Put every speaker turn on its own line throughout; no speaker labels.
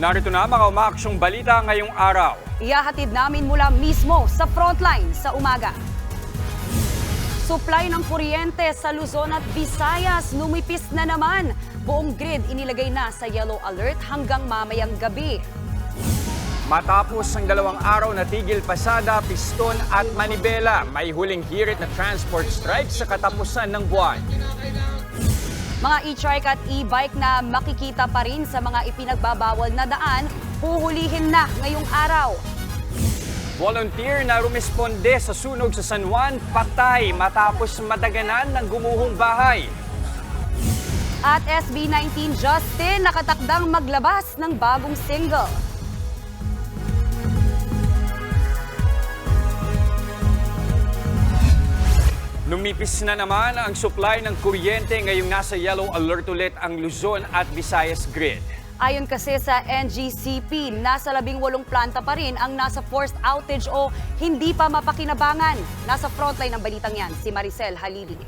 Narito na mga umaaksyong balita ngayong araw.
Iyahatid namin mula mismo sa frontline sa umaga. Supply ng kuryente sa Luzon at Visayas lumipis na naman. Buong grid inilagay na sa yellow alert hanggang mamayang gabi.
Matapos ang dalawang araw na tigil pasada, piston at manibela, may huling hirit na transport strike sa katapusan ng buwan.
Mga e-trike at e-bike na makikita pa rin sa mga ipinagbabawal na daan, huhulihin na ngayong araw.
Volunteer na rumisponde sa sunog sa San Juan, patay matapos madaganan ng gumuhong bahay.
At SB19 Justin nakatakdang maglabas ng bagong single.
Lumipis na naman ang supply ng kuryente ngayong nasa yellow alert ulit ang Luzon at Visayas grid.
Ayon kasi sa NGCP, nasa labing walong planta pa rin ang nasa forced outage o hindi pa mapakinabangan. Nasa frontline ng balitang yan, si Maricel Halili.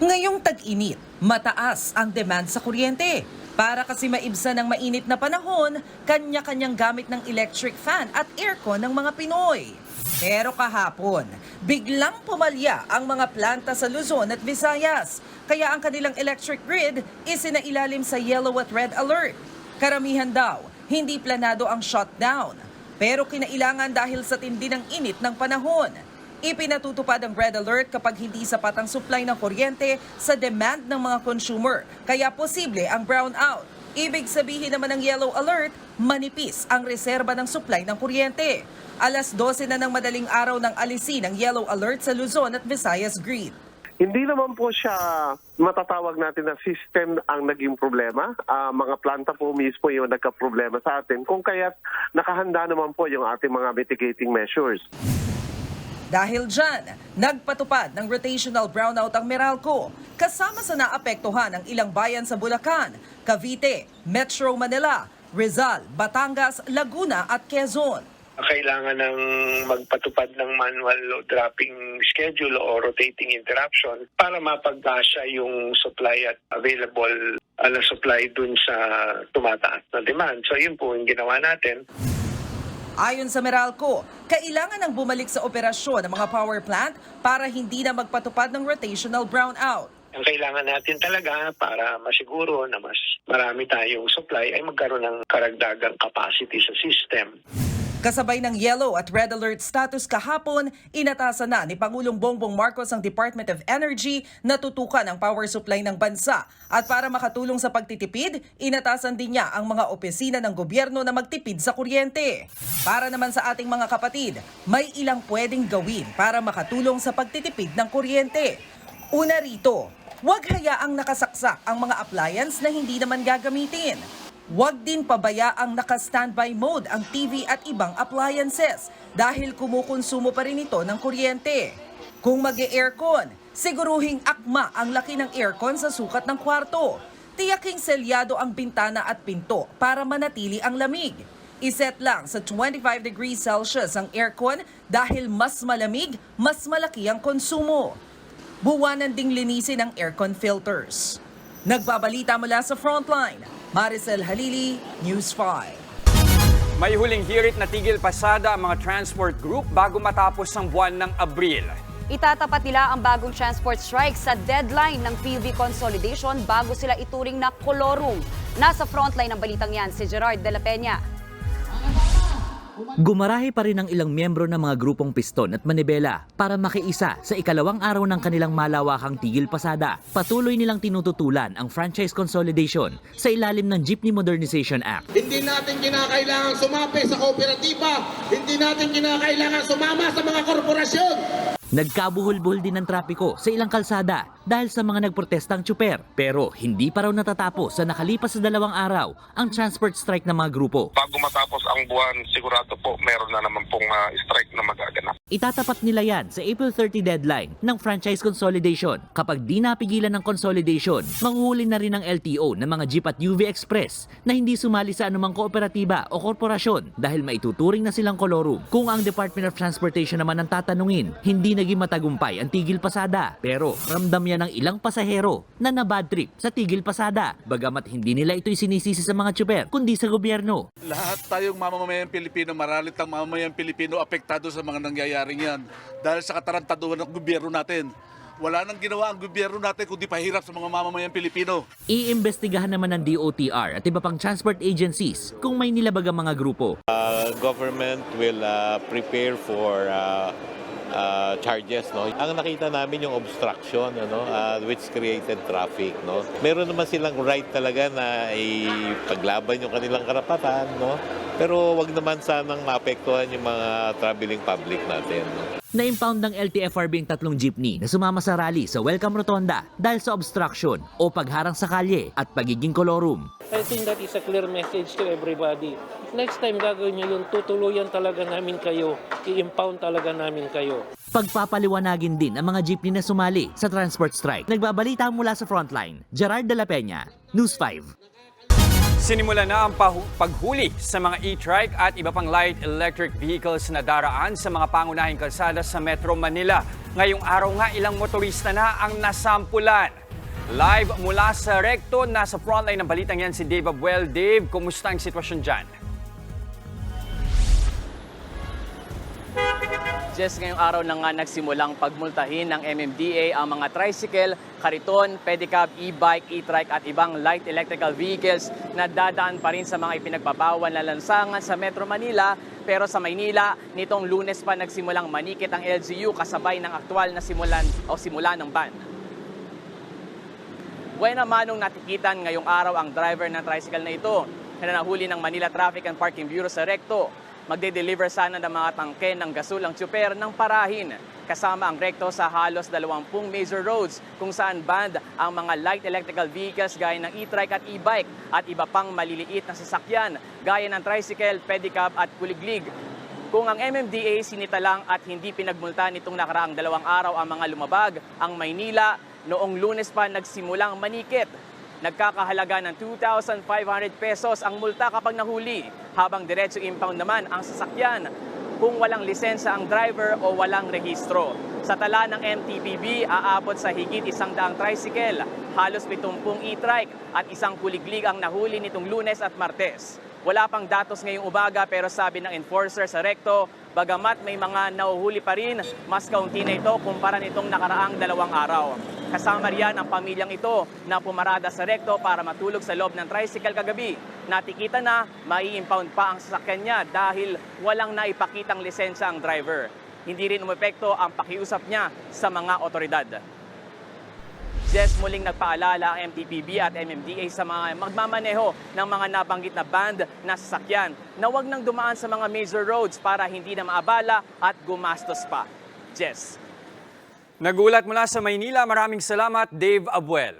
Ngayong tag-init, mataas ang demand sa kuryente. Para kasi maibsan ng mainit na panahon, kanya-kanyang gamit ng electric fan at aircon ng mga Pinoy. Pero kahapon, biglang pumalya ang mga planta sa Luzon at Visayas. Kaya ang kanilang electric grid isinailalim sa yellow at red alert. Karamihan daw, hindi planado ang shutdown. Pero kinailangan dahil sa tindi ng init ng panahon. Ipinatutupad ang red alert kapag hindi sapat ang supply ng kuryente sa demand ng mga consumer, kaya posible ang brownout. Ibig sabihin naman ng yellow alert, manipis ang reserba ng supply ng kuryente. Alas 12 na ng madaling araw ng alisin ang yellow alert sa Luzon at Visayas grid.
Hindi naman po siya matatawag natin na system ang naging problema. Ah, mga planta po mismo yung nagka-problema sa atin. Kung kaya't nakahanda naman po yung ating mga mitigating measures.
Dahil dyan, nagpatupad ng rotational brownout ang Meralco, kasama sa naapektuhan ng ilang bayan sa Bulacan, Cavite, Metro Manila, Rizal, Batangas, Laguna at Quezon.
kailangan ng magpatupad ng manual dropping schedule o rotating interruption para mapagkasya yung supply at available uh, na supply dun sa tumataas na demand. So yun po yung ginawa natin.
Ayon sa Meralco, kailangan ng bumalik sa operasyon ng mga power plant para hindi na magpatupad ng rotational brownout.
Ang kailangan natin talaga para masiguro na mas marami tayong supply ay magkaroon ng karagdagang capacity sa system.
Kasabay ng yellow at red alert status kahapon, inatasan na ni Pangulong Bongbong Marcos ang Department of Energy na tutukan ang power supply ng bansa. At para makatulong sa pagtitipid, inatasan din niya ang mga opisina ng gobyerno na magtipid sa kuryente. Para naman sa ating mga kapatid, may ilang pwedeng gawin para makatulong sa pagtitipid ng kuryente. Una rito, huwag hayaang nakasaksak ang mga appliance na hindi naman gagamitin. Huwag din pabayaang naka-standby mode ang TV at ibang appliances dahil kumukonsumo pa rin ito ng kuryente. Kung mag aircon siguruhing akma ang laki ng aircon sa sukat ng kwarto. Tiyaking selyado ang bintana at pinto para manatili ang lamig. Iset lang sa 25 degrees Celsius ang aircon dahil mas malamig, mas malaki ang konsumo. Buwanan ding linisin ang aircon filters. Nagbabalita mula sa Frontline, Maricel Halili, News 5.
May huling hirit na tigil pasada ang mga transport group bago matapos ang buwan ng Abril.
Itatapat nila ang bagong transport strike sa deadline ng PUV consolidation bago sila ituring na kolorum. Nasa frontline ng balitang yan si Gerard de la Peña.
Gumarahe pa rin ang ilang miyembro ng mga grupong piston at manibela para makiisa sa ikalawang araw ng kanilang malawakang tigil pasada. Patuloy nilang tinututulan ang franchise consolidation sa ilalim ng Jeepney Modernization Act.
Hindi natin kinakailangan sumapi sa kooperatiba. Hindi natin kinakailangan sumama sa mga korporasyon.
Nagkabuhol-buhol din ng trapiko sa ilang kalsada dahil sa mga nagprotestang tsuper. Pero hindi pa raw natatapos sa nakalipas sa dalawang araw ang transport strike ng mga grupo.
bago matapos ang buwan, sigurado po meron na naman pong ah, strike na magaganap.
Itatapat nila yan sa April 30 deadline ng franchise consolidation. Kapag di napigilan ng consolidation, manghuhuli na rin ng LTO ng mga Jeep at UV Express na hindi sumali sa anumang kooperatiba o korporasyon dahil maituturing na silang kolorum. Kung ang Department of Transportation naman ang tatanungin, hindi naging matagumpay ang tigil pasada. Pero ramdam istorya ng ilang pasahero na nabad trip sa tigil pasada. Bagamat hindi nila ito'y sinisisi sa mga tsuper, kundi sa gobyerno.
Lahat tayong mamamayang Pilipino, maralit ang mamamayang Pilipino apektado sa mga nangyayaring yan dahil sa katarantaduhan ng gobyerno natin. Wala nang ginawa ang gobyerno natin kundi pahirap sa mga mamamayang Pilipino.
Iimbestigahan naman ng DOTR at iba pang transport agencies kung may nilabag ang mga grupo.
uh, government will uh, prepare for uh, uh, charges no? Ang nakita namin yung obstruction ano uh, which created traffic no? Meron naman silang right talaga na ipaglaban yung kanilang karapatan no pero wag naman sanang maapektuhan yung mga traveling public natin no?
Na-impound ng LTFRB ang tatlong jeepney na sumama sa rally sa Welcome Rotonda dahil sa obstruction o pagharang sa kalye at pagiging kolorum.
I think that is a clear message to everybody. Next time gagawin nyo yun, tutuluyan talaga namin kayo. I-impound talaga namin kayo.
Pagpapaliwanagin din ang mga jeepney na sumali sa transport strike. Nagbabalita mula sa frontline, Gerard de la Peña, News 5.
Sinimula na ang paghuli sa mga e-trike at iba pang light electric vehicles na daraan sa mga pangunahing kalsada sa Metro Manila. Ngayong araw nga ilang motorista na ang nasampulan. Live mula sa Recto, nasa frontline ng balitang yan si Dave Abuel. Dave, kumusta ang sitwasyon dyan?
Just ngayong araw na nga nagsimulang pagmultahin ng MMDA ang mga tricycle, kariton, pedicab, e-bike, e-trike at ibang light electrical vehicles na dadaan pa rin sa mga ipinagbabawal na lansangan sa Metro Manila. Pero sa Maynila, nitong lunes pa nagsimulang manikit ang LGU kasabay ng aktwal na simulan o simula ng ban. Buena manong natikitan ngayong araw ang driver ng tricycle na ito na nahuli ng Manila Traffic and Parking Bureau sa Recto. Magde-deliver sana ng mga tangke ng gasol ang tsuper ng parahin. Kasama ang Recto sa halos 20 major roads kung saan banned ang mga light electrical vehicles gaya ng e-trike at e-bike at iba pang maliliit na sasakyan gaya ng tricycle, pedicab at kuliglig. Kung ang MMDA sinita lang at hindi pinagmulta nitong nakaraang dalawang araw ang mga lumabag, ang Maynila noong lunes pa nagsimulang manikit. Nagkakahalaga ng 2,500 pesos ang multa kapag nahuli, habang diretso impound naman ang sasakyan kung walang lisensya ang driver o walang rehistro. Sa tala ng MTPB, aabot sa higit isang daang tricycle, halos 70 e-trike at isang kuliglig ang nahuli nitong lunes at martes. Wala pang datos ngayong umaga pero sabi ng enforcer sa Recto, bagamat may mga nauhuli pa rin, mas kaunti na ito kumpara nitong nakaraang dalawang araw. Kasama riyan ang pamilyang ito na pumarada sa Recto para matulog sa loob ng tricycle kagabi. Natikita na mai-impound pa ang sasakyan niya dahil walang naipakitang lisensya ang driver. Hindi rin umepekto ang pakiusap niya sa mga otoridad. Jess, muling nagpaalala ang MTPB at MMDA sa mga magmamaneho ng mga nabanggit na band na sasakyan na huwag nang dumaan sa mga major roads para hindi na maabala at gumastos pa. Jess.
Nagulat mula sa Maynila, maraming salamat Dave Abuel.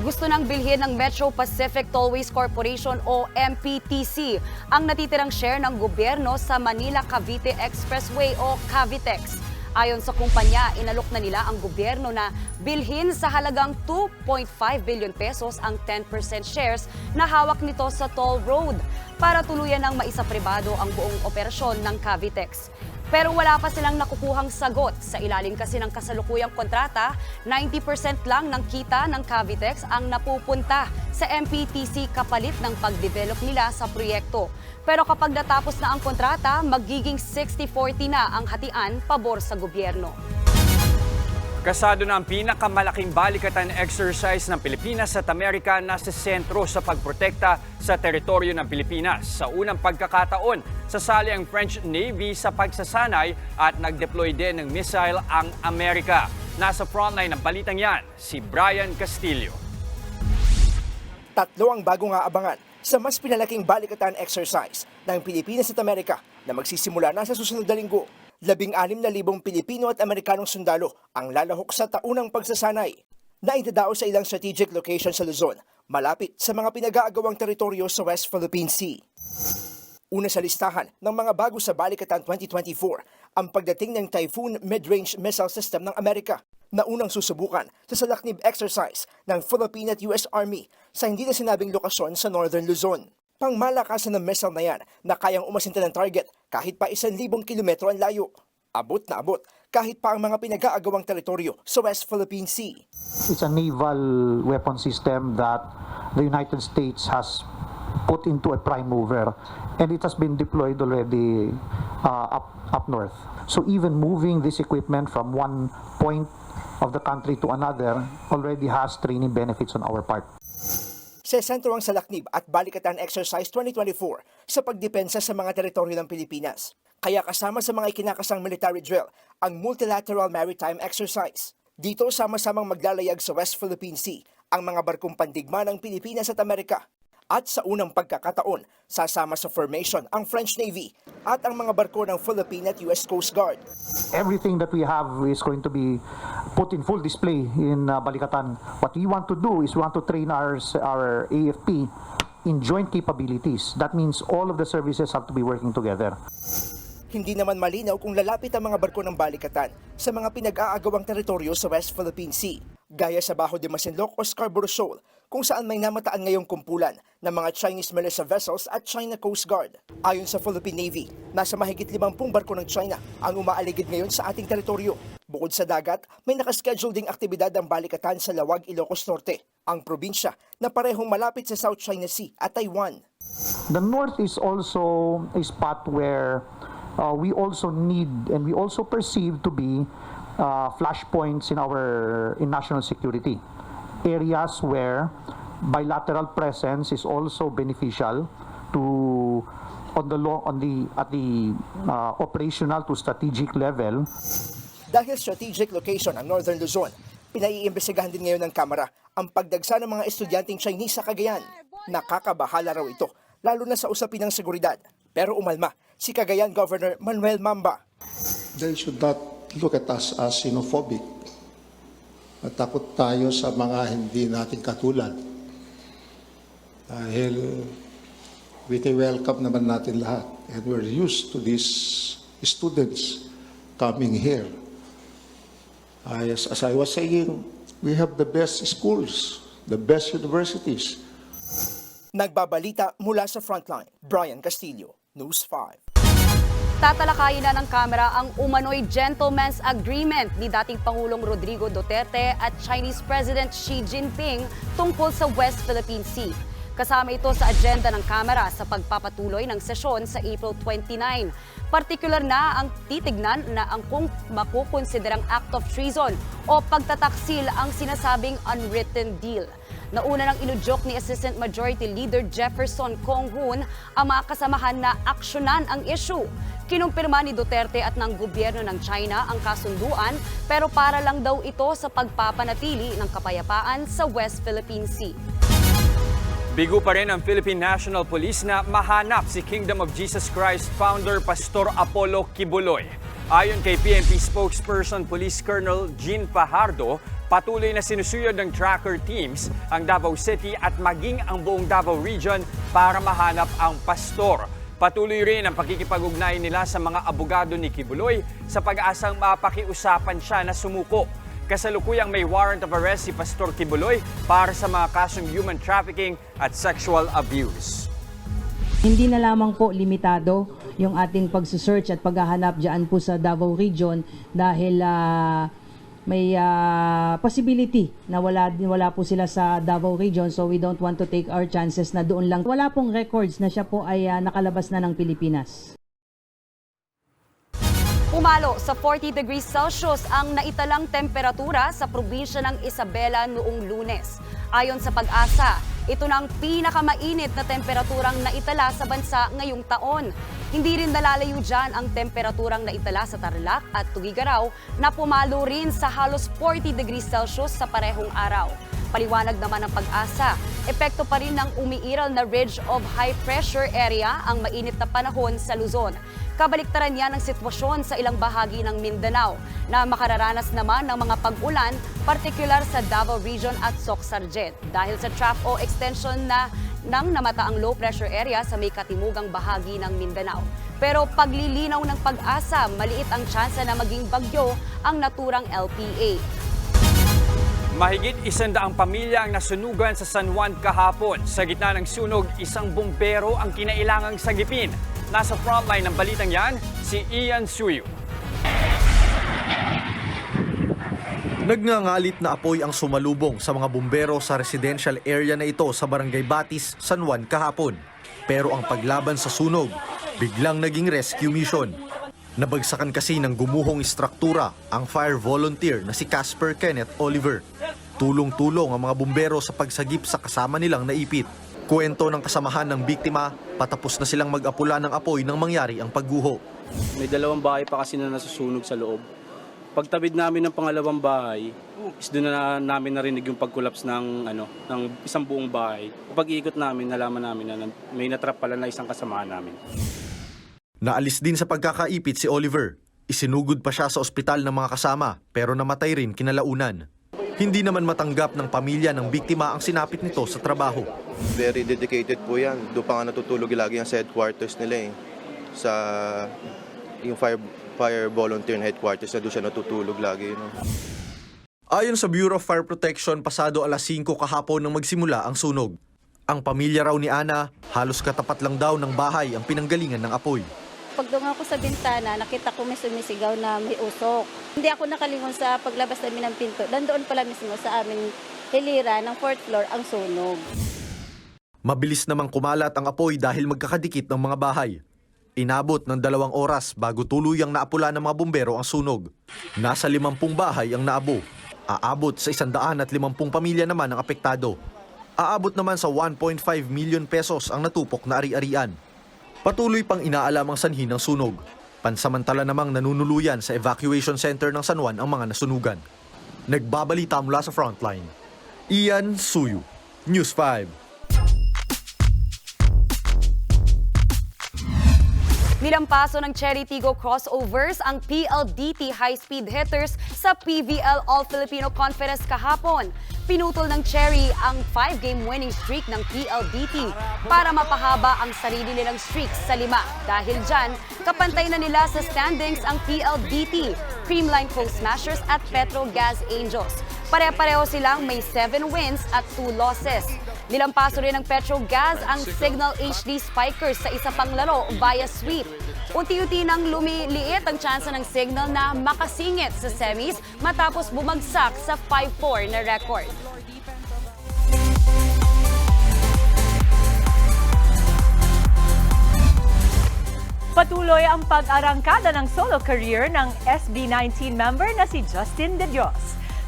Gusto nang bilhin ng Metro Pacific Tollways Corporation o MPTC ang natitirang share ng gobyerno sa Manila Cavite Expressway o Cavitex. Ayon sa kumpanya, inalok na nila ang gobyerno na bilhin sa halagang 2.5 billion pesos ang 10% shares na hawak nito sa toll road para tuluyan ng maisapribado ang buong operasyon ng Cavitex. Pero wala pa silang nakukuhang sagot. Sa ilalim kasi ng kasalukuyang kontrata, 90% lang ng kita ng Cavitex ang napupunta sa MPTC kapalit ng pag-develop nila sa proyekto. Pero kapag natapos na ang kontrata, magiging 60-40 na ang hatian pabor sa gobyerno.
Kasado na ang pinakamalaking balikatan exercise ng Pilipinas at Amerika na sa sentro sa pagprotekta sa teritoryo ng Pilipinas. Sa unang pagkakataon, sasali ang French Navy sa pagsasanay at nag-deploy din ng missile ang Amerika. Nasa frontline ng balitang yan, si Brian Castillo.
Tatlo ang bagong aabangan sa mas pinalaking balikatan exercise ng Pilipinas at Amerika na magsisimula na sa susunod na linggo. Labing-anim na libong Pilipino at Amerikanong sundalo ang lalahok sa taunang pagsasanay na itadao sa ilang strategic location sa Luzon, malapit sa mga pinag-aagawang teritoryo sa West Philippine Sea. Una sa listahan ng mga bago sa Balikatan 2024 ang pagdating ng Typhoon Mid-Range Missile System ng Amerika na unang susubukan sa salaknib exercise ng Philippine at US Army sa hindi na sinabing lokasyon sa Northern Luzon. Pangmalakasan ng missile na yan na kayang umasinta ng target kahit pa isang libong kilometro ang layo. Abot na abot kahit pa ang mga pinag-aagawang teritoryo sa West Philippine Sea.
It's a naval weapon system that the United States has put into a prime mover and it has been deployed already uh, up up north. So even moving this equipment from one point of the country to another already has training benefits on our part.
Sa sentro ang Salaknib at Balikatan Exercise 2024 sa pagdepensa sa mga teritoryo ng Pilipinas. Kaya kasama sa mga ikinakasang military drill ang Multilateral Maritime Exercise. Dito sama-samang maglalayag sa West Philippine Sea ang mga barkong pandigma ng Pilipinas at Amerika. At sa unang pagkakataon, sasama sa formation ang French Navy at ang mga barko ng Philippine at US Coast Guard.
Everything that we have is going to be put in full display in uh, Balikatan. What we want to do is we want to train our our AFP in joint capabilities. That means all of the services have to be working together.
Hindi naman malinaw kung lalapit ang mga barko ng balikatan sa mga pinag-aagawang teritoryo sa West Philippine Sea, gaya sa Bajo de Masinloc o Scarborough Shoal, kung saan may namataan ngayong kumpulan ng mga Chinese militia vessels at China Coast Guard. Ayon sa Philippine Navy, nasa mahigit 50 barko ng China ang umaaligid ngayon sa ating teritoryo. Bukod sa dagat, may nakaschedule ding aktibidad ang balikatan sa Lawag, Ilocos Norte, ang probinsya na parehong malapit sa South China Sea at Taiwan.
The north is also a spot where uh, we also need and we also perceive to be uh, flashpoints in our in national security. Areas where bilateral presence is also beneficial to on the law on the at the uh, operational to strategic level.
Dahil strategic location ang Northern Luzon, pinaiimbestigahan din ngayon ng Kamara ang pagdagsa ng mga estudyanteng Chinese sa Cagayan. Nakakabahala raw ito, lalo na sa usapin ng seguridad. Pero umalma si Cagayan Governor Manuel Mamba.
They should not look at us as xenophobic. Matakot tayo sa mga hindi natin katulad. Dahil welcome naman natin lahat. And we're used to these students coming here. As, as I was saying, we have the best schools, the best universities.
Nagbabalita mula sa Frontline, Brian Castillo, News 5.
Tatalakayin na ng Kamara ang umano'y gentleman's agreement ni dating Pangulong Rodrigo Duterte at Chinese President Xi Jinping tungkol sa West Philippine Sea. Kasama ito sa agenda ng Kamara sa pagpapatuloy ng sesyon sa April 29. Partikular na ang titignan na ang kung makukonsiderang act of treason o pagtataksil ang sinasabing unwritten deal. Nauna nang inudyok ni Assistant Majority Leader Jefferson Kong Hoon ang mga kasamahan na aksyonan ang issue. Kinumpirma ni Duterte at ng gobyerno ng China ang kasunduan pero para lang daw ito sa pagpapanatili ng kapayapaan sa West Philippine Sea.
Bigo pa rin ang Philippine National Police na mahanap si Kingdom of Jesus Christ founder Pastor Apollo Kibuloy. Ayon kay PNP spokesperson Police Colonel Jean Fajardo, patuloy na sinusuyod ng tracker teams ang Davao City at maging ang buong Davao Region para mahanap ang pastor. Patuloy rin ang pakikipag-ugnay nila sa mga abogado ni Kibuloy sa pag-asang mapakiusapan siya na sumuko. Kasalukuyang may warrant of arrest si Pastor Kibuloy para sa mga kasong human trafficking at sexual abuse.
Hindi na lamang po limitado yung ating pagsusearch at paghahanap dyan po sa Davao Region dahil ah, may ah, possibility na wala, wala po sila sa Davao Region so we don't want to take our chances na doon lang. Wala pong records na siya po ay ah, nakalabas na ng Pilipinas.
Umalo sa 40 degrees Celsius ang naitalang temperatura sa probinsya ng Isabela noong lunes. Ayon sa pag-asa, ito na ang pinakamainit na temperaturang naitala sa bansa ngayong taon. Hindi rin nalalayo dyan ang temperaturang naitala sa Tarlac at Tugigaraw na pumalo rin sa halos 40 degrees Celsius sa parehong araw. Paliwanag naman ng pag-asa, epekto pa rin ng umiiral na ridge of high pressure area ang mainit na panahon sa Luzon. Kabaliktaran yan ang sitwasyon sa ilang bahagi ng Mindanao na makararanas naman ng mga pag-ulan, partikular sa Davao Region at Soc-Sargent dahil sa trap o extension na ng namataang low pressure area sa may katimugang bahagi ng Mindanao. Pero paglilinaw ng pag-asa, maliit ang tsansa na maging bagyo ang naturang LPA.
Mahigit isandaang pamilya ang nasunugan sa San Juan kahapon. Sa gitna ng sunog, isang bumbero ang kinailangang sagipin. Nasa frontline ng balitang yan, si Ian Suyu.
Nagngangalit na apoy ang sumalubong sa mga bumbero sa residential area na ito sa Barangay Batis, San Juan kahapon. Pero ang paglaban sa sunog, biglang naging rescue mission. Nabagsakan kasi ng gumuhong istruktura ang fire volunteer na si Casper Kenneth Oliver. Tulong-tulong ang mga bumbero sa pagsagip sa kasama nilang naipit. Kwento ng kasamahan ng biktima, patapos na silang mag-apula ng apoy nang mangyari ang pagguho.
May dalawang bahay pa kasi na nasusunog sa loob. Pagtabid namin ng pangalawang bahay, is doon na namin narinig yung pagkulaps ng ano ng isang buong bahay. Pag ikot namin, nalaman namin na may natrap pala na isang kasamahan namin.
Naalis din sa pagkakaipit si Oliver. Isinugod pa siya sa ospital ng mga kasama pero namatay rin kinalaunan. Hindi naman matanggap ng pamilya ng biktima ang sinapit nito sa trabaho.
Very dedicated po yan. Doon pa nga natutulog lagi yan sa headquarters nila eh. Sa yung fire, fire volunteer na headquarters na doon siya natutulog lagi. No?
Ayon sa Bureau of Fire Protection, pasado alas 5 kahapon nang magsimula ang sunog. Ang pamilya raw ni Ana, halos katapat lang daw ng bahay ang pinanggalingan ng apoy.
Pagdungan ko sa bintana, nakita ko may sumisigaw na may usok. Hindi ako nakalingon sa paglabas namin ng pinto. Nandoon pala mismo sa aming hilira ng fourth floor ang sunog.
Mabilis namang kumalat ang apoy dahil magkakadikit ng mga bahay. Inabot ng dalawang oras bago tuluyang naapula ng mga bumbero ang sunog. Nasa limampung bahay ang naabo. Aabot sa isandaan at limampung pamilya naman ang apektado. Aabot naman sa 1.5 million pesos ang natupok na ari-arian. Patuloy pang inaalam ang sanhi ng sunog. Pansamantala namang nanunuluyan sa evacuation center ng San Juan ang mga nasunugan. Nagbabalita mula sa frontline. Ian Suyu, News 5.
Nilampaso ng Cherry Tigo crossovers ang PLDT high-speed hitters sa PVL All-Filipino Conference kahapon. Pinutol ng Cherry ang 5-game winning streak ng PLDT para mapahaba ang sarili nilang streak sa lima. Dahil dyan, kapantay na nila sa standings ang PLDT, Creamline Coal Smashers at Petro Gas Angels. Pare-pareho silang may 7 wins at 2 losses. Nilampaso rin ng Petro Gas ang Signal HD Spikers sa isa pang laro via sweep. Unti-unti nang lumiliit ang tsansa ng Signal na makasingit sa semis matapos bumagsak sa 5-4 na record.
Patuloy ang pag-arangkada ng solo career ng SB19 member na si Justin De Dios.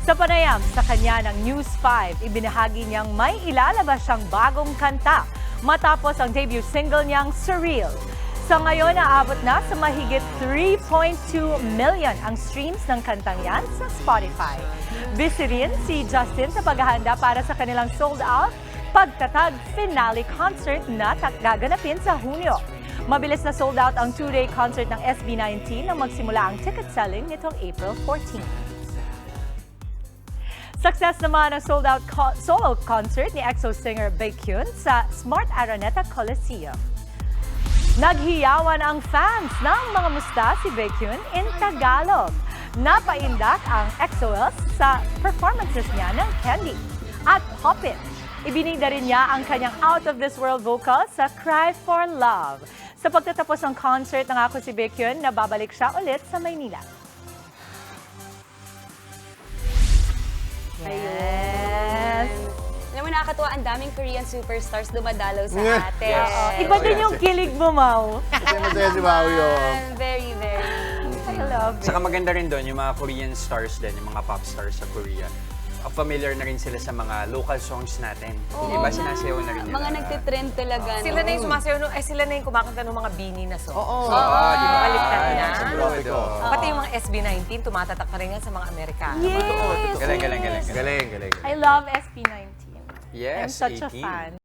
Sa panayam sa kanya ng News 5, ibinahagi niyang may ilalabas siyang bagong kanta matapos ang debut single niyang Surreal. Sa ngayon, naabot na sa mahigit 3.2 million ang streams ng kantang yan sa Spotify. Busy rin si Justin sa paghahanda para sa kanilang sold-out pagtatag finale concert na gaganapin sa Hunyo. Mabilis na sold out ang two-day concert ng SB19 nang magsimula ang ticket selling nitong April 14. Success naman ang sold-out co- solo concert ni EXO singer Baekhyun sa Smart Araneta Coliseum. Naghiyawan ang fans ng mga musta si Baekhyun in Tagalog. Napaindak ang EXO-els sa performances niya ng Candy at Pop It. Ibinida rin niya ang kanyang out-of-this-world vocal sa Cry for Love. Sa pagtatapos ng concert, nangako si Baekhyun na babalik siya ulit sa Maynila.
Yes! Alam mo, nakakatuwa, ang daming Korean superstars dumadalaw sa
Yeah.
atin.
Yes. Iba din yung kilig mo, Mau.
Masaya si Mau yun.
Very, very.
I love it.
Saka maganda rin doon, yung mga Korean stars din, yung mga pop stars sa Korea. Uh, Familiar na rin sila sa mga local songs natin.
Oo
Diba
nga.
sinasayaw na rin nila?
Mga nagtitrend talaga.
Sila
no?
na yung sumasayaw, no? eh sila na yung kumakanta ng mga bini na song.
Oo,
Oo,
di ba?
Baliktad
Ay,
na.
Oo.
Pati yung mga SB19, tumatatak pa rin yan sa mga Amerikano.
Yes!
Galing, galing, galing. Galing, galing.
I love SB19.
Yes,
I'm such a fan.